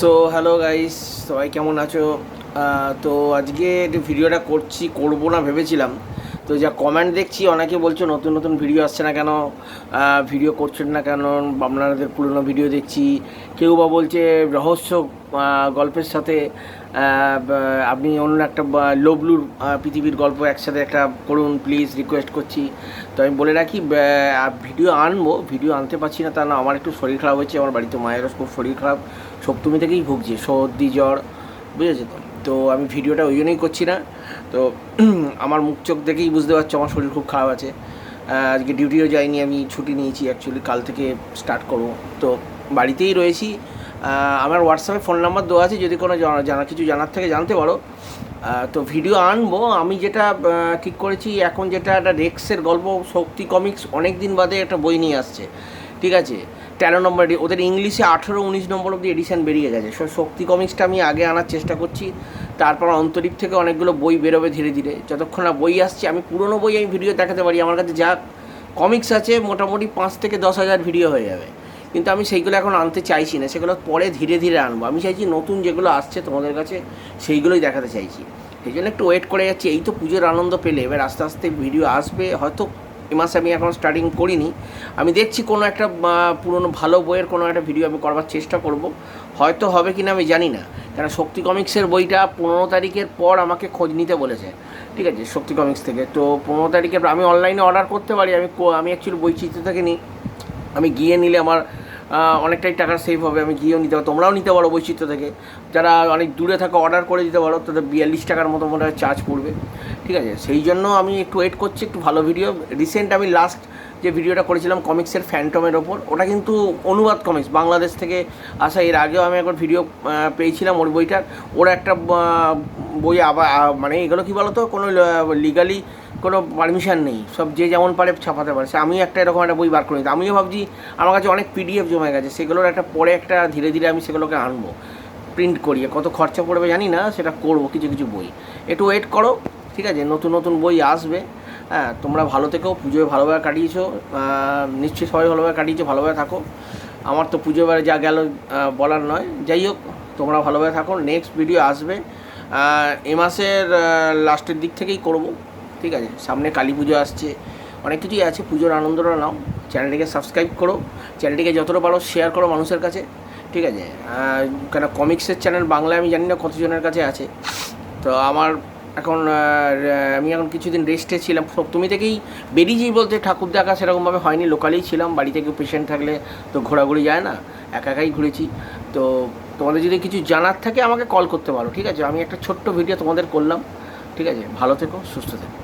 So hello guys সবাই কেমন আছো? তো আজকে ভিডিওটা করছি করব না ভেবেছিলাম। তো যা কমেন্ট দেখছি, অনেকে বলছো নতুন নতুন ভিডিও আসছে না কেন? ভিডিও করছেন না কেন? আপনাদের পুরনো ভিডিও দেখছি। কেউ বা বলছে রহস্য গল্পের সাথে আপনি অন্য একটা লবলুর পৃথিবীর গল্প একসাথে একটা করুন প্লিজ রিকোয়েস্ট করছি। তো আমি বলে রাখি ভিডিও আনব ভিডিও আনতে পারছি না তা না, আমার একটু শরীর খারাপ হয়েছে, আমার বাড়িতে মায়েরও খুব শরীর খারাপ। সপ্তমী থেকেই ভুগছে, সর্দি, জ্বর, বুঝেছ তো? তো আমি ভিডিওটা ওই জন্যই করছি না। তো আমার মুখ চোখ দেখেই বুঝতে পারছ, আমার শরীর খুব খারাপ আছে। আজকে ডিউটিও যাইনি, আমি ছুটি নিয়েছি অ্যাকচুয়ালি কাল থেকে স্টার্ট করব। তো বাড়িতেই রয়েছি। আমার হোয়াটসঅ্যাপে ফোন নাম্বার দেওয়া আছে, যদি কোনো জানা কিছু জানার থেকে জানতে পারো। তো ভিডিও আনব। আমি যেটা ঠিক করেছি, এখন যেটা একটা রেক্সের গল্প, শক্তি কমিক্স অনেক দিন বাদে একটা বই নিয়ে আসছে। ঠিক আছে? তেরো নম্বর ওদের ইংলিশে আঠেরো, উনিশ নম্বর অব্দি এডিশান বেরিয়ে গেছে। সো শক্তি কমিক্সটা আমি আগে আনার চেষ্টা করছি। তারপর অন্তরীপ থেকে অনেকগুলো বই বেরোবে ধীরে ধীরে। যতক্ষণ না বই আসছে, আমি পুরনো বই আমি ভিডিও দেখাতে পারি। আমার কাছে যা কমিক্স আছে, মোটামুটি পাঁচ থেকে দশ হাজার ভিডিও হয়ে যাবে। কিন্তু আমি সেইগুলো এখন আনতে চাইছি না। সেগুলো পরে ধীরে ধীরে আনব। আমি চাইছি নতুন যেগুলো আসছে তোমাদের কাছে, সেইগুলোই দেখাতে চাইছি। সেই জন্য একটু ওয়েট করে যাচ্ছি। এই তো পুজোর আনন্দ পেলে। এবার আস্তে আস্তে ভিডিও আসবে। হয়তো এ মাসে আমি এখন স্টার্টিং করিনি। আমি দেখছি কোনো একটা পুরনো ভালো বইয়ের কোনো একটা ভিডিও আমি করবার চেষ্টা করব। হয়তো হবে কি না আমি জানি না। কেন শক্তি কমিক্সের বইটা পনেরো তারিখের পর আমাকে খোঁজ নিতে বলেছে। ঠিক আছে, শক্তি কমিক্স থেকে। তো পনেরো তারিখের আমি অনলাইনে অর্ডার করতে পারি। আমি আমি অ্যাকচুয়ালি বৈচিত্র্য থেকে নিই আমি গিয়ে নিলে আমার অনেকটাই টাকা সেভ হবে। আমি গিয়েও নিতে পারো তোমরাও নিতে পারো বৈচিত্র্য থেকে। যারা অনেক দূরে থাকো অর্ডার করে দিতে পারো, তাদের বিয়াল্লিশ টাকার মতো মনে হয় চার্জ পড়বে। ঠিক আছে? সেই জন্য আমি একটু ওয়েট করছি, একটু ভালো ভিডিও রিসেন্ট আমি লাস্ট যে ভিডিওটা করেছিলাম কমিক্সের ফ্যান্টমের ওপর, ওটা কিন্তু অনুবাদ কমিক্স বাংলাদেশ থেকে আসা, এর আগেও আমি একবার ভিডিও পেয়েছিলাম ওর বইটার। ওর একটা বই আবার মানে এগুলো কী বলতো? কোনো লিগালি কোনো পারমিশন নেই। সব যে যেমন পারে ছাপাতে পারে। আমি একটা এরকম একটা বই বার করে নিতে আমিও ভাবছি, আমার কাছে অনেক পিডিএফ জমে গেছে। সেগুলোর একটা পরে একটা ধীরে ধীরে আমি সেগুলোকে আনব প্রিন্ট করিয়ে। কত খরচা পড়বে জানি না, সেটা করব, কিছু কিছু বই। একটু ওয়েট করো। ঠিক আছে? নতুন নতুন বই আসবে। হ্যাঁ তোমরা ভালো থেকো, পুজোয় ভালোভাবে কাটিয়েছো। নিশ্চয়ই সবাই ভালোভাবে কাটিয়েছো ভালোভাবে থাকো। আমার তো পুজো এবারে যা গেল বলার নয়। যাই হোক, তোমরা ভালোভাবে থাকো। নেক্সট ভিডিও আসবে। এ মাসের লাস্টের দিক থেকেই করব। ঠিক আছে? সামনে কালী পুজো আসছে। অনেক কিছুই আছে। পুজোর আনন্দটা নাও। চ্যানেলটিকে সাবস্ক্রাইব করো। চ্যানেলটিকে যতটা পারো শেয়ার করো মানুষের কাছে। ঠিক আছে? কেন কমিক্সের চ্যানেল বাংলায় আমি জানি না কতজনের কাছে আছে। তো আমার এখন আমি এখন কিছুদিন রেস্টে ছিলাম। সপ্তমী থেকেই বেরিয়েছি বলতে ঠাকুর দেখা সেরকমভাবে হয়নি, লোকালেই ছিলাম। বাড়িতে কেউ পেশেন্ট থাকলে তো ঘোরাঘুরি যায় না, একা একাই ঘুরেছি। তো তোমাদের যদি কিছু জানার থাকে আমাকে কল করতে পারো, ঠিক আছে? আমি একটা ছোট্ট ভিডিও তোমাদের করলাম, ঠিক আছে? ভালো থেকো, সুস্থ থেকো।